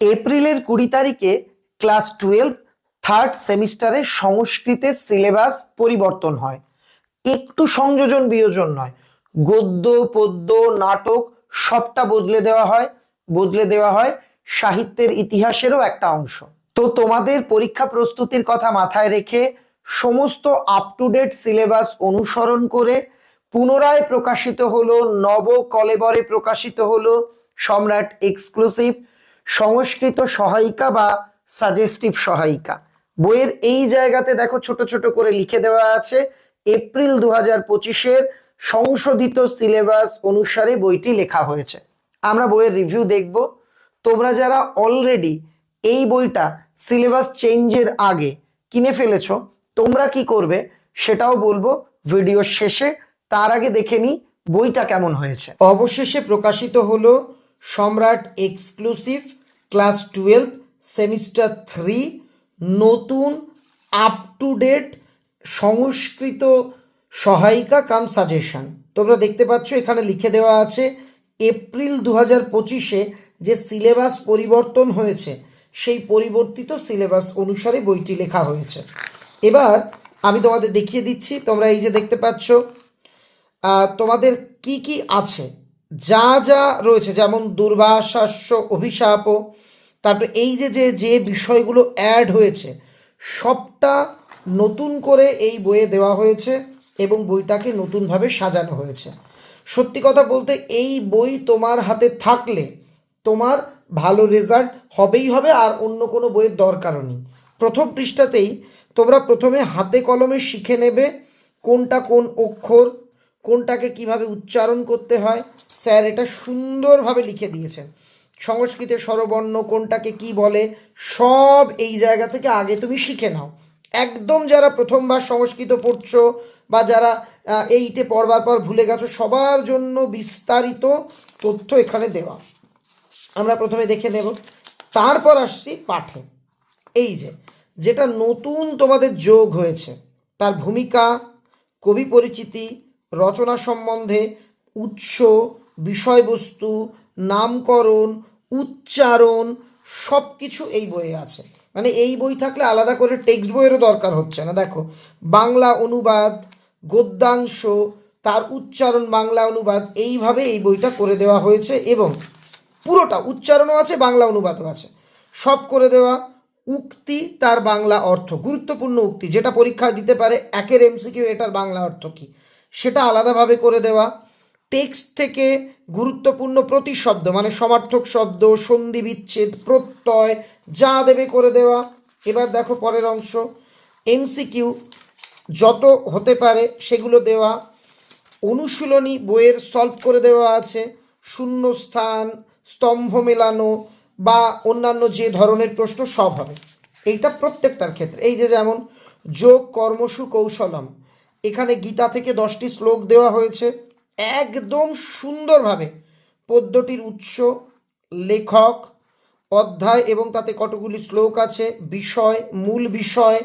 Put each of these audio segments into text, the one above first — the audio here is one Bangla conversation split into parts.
এপ্রিলের কুড়ি তারিখে ক্লাস টুয়েলভ, থার্ড সেমিস্টারে সংস্কৃতের সিলেবাস পরিবর্তন হয়। একটু সংযোজন বিয়োজন নয়। গদ্য, পদ্য, নাটক সবটা বদলে দেওয়া হয়, বদলে দেওয়া হয় সাহিত্যের ইতিহাসেরও একটা অংশ। তো তোমাদের পরীক্ষা প্রস্তুতির কথা মাথায় রেখে সমস্ত আপ টু ডেট সিলেবাস অনুসরণ করে পুনরায় প্রকাশিত হলো নব কলেবরে প্রকাশিত হলো সম্রাট এক্সক্লুসিভ সংস্কৃত সহায়িকা বা সাজেস্টিভ সহায়িকা। বইয়ের এই জায়গাতে দেখো ছোট ছোট করে লিখে দেওয়া আছে, এপ্রিল দু হাজার পঁচিশের সংশোধিত সিলেবাস অনুসারে বইটি লেখা হয়েছে। আমরা বইয়ের রিভিউ দেখব। তোমরা যারা অলরেডি এই বইটা সিলেবাস চেঞ্জের আগে কিনে ফেলেছ, তোমরা কি করবে সেটাও বলব ভিডিও শেষে। তার আগে দেখে নি বইটা কেমন হয়েছে। অবশেষে প্রকাশিত হলো Samrat exclusive class twelve, semester three, নতুন আপ টু ডেট সংস্কৃত সহায়িকা কাম সাজেশন। তোমরা দেখতে পাচ্ছ, এখানে লিখে দেওয়া আছে, এপ্রিল দু হাজার পঁচিশে যে সিলেবাস পরিবর্তন হয়েছে, সেই পরিবর্তিত সিলেবাস অনুসারে বইটি লেখা হয়েছে। এবার আমি তোমাদের দেখিয়ে দিচ্ছি, তোমরা এই যে দেখতে পাচ্ছ তোমাদের কি কি আছে? যা যা রয়েছে, যেমন দুর্বাশাস্য অভিশাপও তারপরে এই যে যে যে বিষয়গুলো অ্যাড হয়েছে, সবটা নতুন করে এই বইয়ে দেওয়া হয়েছে এবং বইটাকে নতুনভাবে সাজানো হয়েছে। সত্যি কথা বলতে এই বই তোমার হাতে থাকলে তোমার ভালো রেজাল্ট হবেই হবে আর অন্য কোনো বইয়ের দরকারও নেই। প্রথম পৃষ্ঠাতেই তোমরা প্রথমে হাতে কলমে শিখে নেবে কোনটা কোন অক্ষর কোনটাকে কীভাবে উচ্চারণ করতে হয়, স্যার এটা সুন্দরভাবে লিখে দিয়েছেন। সংস্কৃতে স্বরবর্ণ কোনটাকে কি বলে, সব এই জায়গা থেকে আগে তুমি শিখে নাও। একদম যারা প্রথমবার সংস্কৃত পড়ছো বা যারা এইটে পড়বার পর ভুলে গেছো, সবার জন্য বিস্তারিত তথ্য এখানে দেওয়া। আমরা প্রথমে দেখে নেব। তারপর আসছি পাঠে। এই যে, যেটা নতুন তোমাদের যোগ হয়েছে, তার ভূমিকা, কবি পরিচিতি রচনা সম্বন্ধে উৎস, বিষয়বস্তু, নামকরণ, উচ্চারণ সব কিছু এই বইয়ে আছে। মানে এই বই থাকলে আলাদা করে টেক্সট বইয়েরও দরকার হচ্ছে না। দেখো, বাংলা অনুবাদ, গদ্যাংশ, তার উচ্চারণ বাংলা অনুবাদ, এইভাবে এই বইটা করে দেওয়া হয়েছে এবং পুরোটা উচ্চারণও আছে, বাংলা অনুবাদও আছে। সব করে দেওয়া, উক্তি তার বাংলা অর্থ, গুরুত্বপূর্ণ উক্তি, যেটা পরীক্ষা দিতে পারে একের এমসিকিউ, এটার বাংলা অর্থ কি? আলাদাভাবে করে দেওয়া। টেক্সট থেকে গুরুত্বপূর্ণ প্রতিশব্দ মানে সমার্থক শব্দ, সন্ধি বিচ্ছেদ, প্রত্যয়, যা দেবে করে দেওয়া। এবার দেখো পরের অংশ। এমসিকিউ যত হতে পারে সেগুলো দেওয়া। অনুশীলনী বইয়ের সলভ করে দেওয়া আছে। শূন্যস্থান, স্তম্ভ মেলানো বা অন্যান্য যে ধরনের প্রশ্ন সব হবে। এইটা প্রত্যেকটার ক্ষেত্রে। এই যে যেমন যোগ, কর্মসু, কৌশলম। এখানে গীতা থেকে দশটি শ্লোক দেওয়া হয়েছে। একদম সুন্দরভাবে পদ্যটির উৎস, লেখক, অধ্যায় এবং তাতে কতগুলি শ্লোক আছে, বিষয়, মূল বিষয়,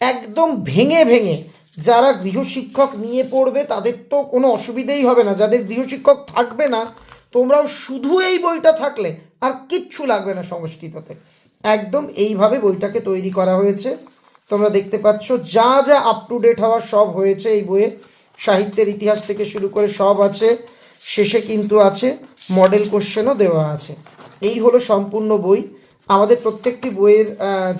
একদম ভেঙে ভেঙে যারা গৃহশিক্ষক নিয়ে পড়বে তাদের তো কোনো অসুবিধেই হবে না। যাদের গৃহশিক্ষক থাকবে না, তোমরাও শুধু এই বইটা থাকলে আর কিচ্ছু লাগবে না সংস্কৃততে। একদম এইভাবে বইটাকে তৈরি করা হয়েছে। তোমরা দেখতে পাচ্ছ, যা যা আপ টু ডেট হওয়া সব হয়েছে এই বইয়ে। সাহিত্যের ইতিহাস থেকে শুরু করে সব আছে, শেষে কিন্তু আছে মডেল কোশ্চেনও দেওয়া আছে। এই হলো সম্পূর্ণ বই। আমাদের প্রত্যেকটি বইয়ের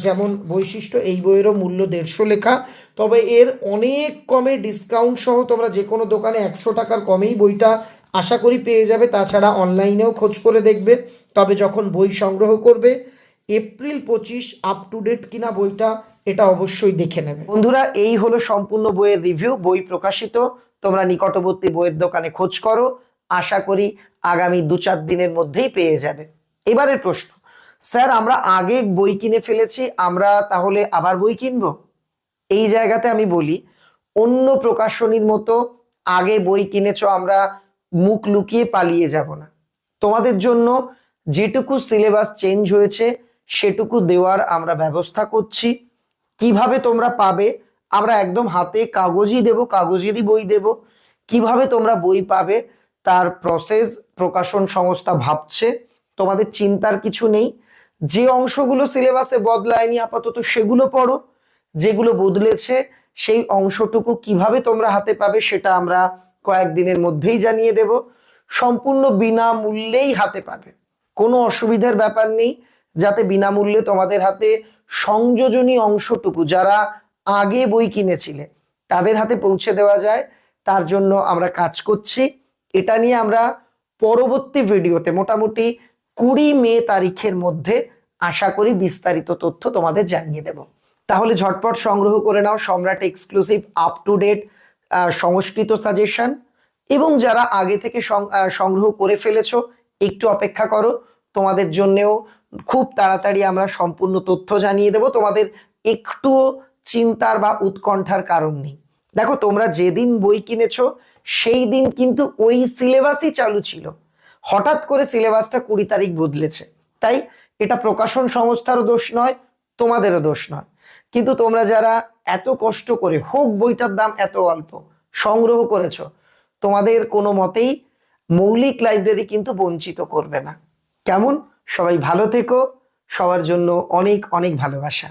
যেমন বৈশিষ্ট্য, এই বইয়েরও মূল্য দেড়শো লেখা। তবে এর অনেক কমে ডিসকাউন্ট সহ তোমরা যে কোনো দোকানে একশো টাকার কমেই বইটা আশা করি পেয়ে যাবে। তাছাড়া অনলাইনেও খোঁজ করে দেখবে। তবে যখন বই সংগ্রহ করবে এপ্রিল পঁচিশ আপ টু ডেট কিনা বইটা এটা অবশ্যই দেখে নেবে। বন্ধুরা, এই হলো সম্পূর্ণ বইয়ের রিভিউ বই প্রকাশিত। তোমরা নিকটবর্তী বইয়ের দোকানে খোঁজ করো। আশা করি আগামী দু চার দিনের মধ্যেই পেয়ে যাবে। এবারের প্রশ্ন। স্যার, আমরা আগে বই কিনে ফেলেছি, আমরা তাহলে আবার বই কিনবো? এই জায়গাতে আমি বলি, অন্য প্রকাশনীর মতো আগে বই কিনেছ, আমরা মুখ লুকিয়ে পালিয়ে যাব না। তোমাদের জন্য যেটুকু সিলেবাস চেঞ্জ হয়েছে, সেটুকু দেওয়ার আমরা ব্যবস্থা করছি। কীভাবে তোমরা পাবে? আমরা একদম হাতে কাগজই দেব, কাগজেরই বই দেব। কীভাবে তোমরা বই পাবে? তার প্রসেস প্রকাশন সংস্থা ভাবছে। তোমাদের চিন্তার কিছু নেই। যে অংশগুলো সিলেবাসে বদলায়নি আপাতত সেগুলো পড়ো। যেগুলো বদলেছে, সেই অংশটুকু কীভাবে তোমরা হাতে পাবে সেটা আমরা কয়েকদিনের মধ্যেই জানিয়ে দেব। সম্পূর্ণ বিনামূল্যেই হাতে পাবে। কোনো অসুবিধার ব্যাপার নেই। যাতে বিনামূল্যে তোমাদের হাতে সংযোজনী অংশটুকু যারা আগে বই কিনেছিলে তাদের হাতে পৌঁছে দেওয়া যায়। তার জন্য আমরা কাজ করছি। এটা নিয়ে আমরা পরবর্তী ভিডিওতে মোটামুটি কুড়ি মে তারিখের মধ্যে আশা করি বিস্তারিত তথ্য তোমাদের জানিয়ে দেব। তাহলে ঝটপট সংগ্রহ করে নাও Samrat exclusive up to date Sanskrit suggestion এবং যারা আগে থেকে সংগ্রহ করে ফেলেছো, একটু অপেক্ষা করো। তোমাদের জন্যেও খুব তাড়াতাড়ি আমরা সম্পূর্ণ তথ্য জানিয়ে দেব। তোমাদের একটুও চিন্তার বা উৎকণ্ঠার কারণ নেই। দেখো, তোমরা যেদিন বই কিনেছো, সেই দিন কিন্তু ওই সিলেবাসই চালু ছিল। হঠাৎ করে সিলেবাসটা কুড়ি তারিখ বদলেছে। তাই এটা প্রকাশন সংস্থারও দোষ নয়, তোমাদেরও দোষ নয়। কিন্তু তোমরা যারা এত কষ্ট করে, হোক বইটার দাম এত অল্প, সংগ্রহ করেছ, তোমাদের কোনো মতেই মৌলিক লাইব্রেরি কিন্তু বঞ্চিত করবে না। কেমন? সবাই ভালো থেকো সবার জন্য অনেক অনেক ভালোবাসা।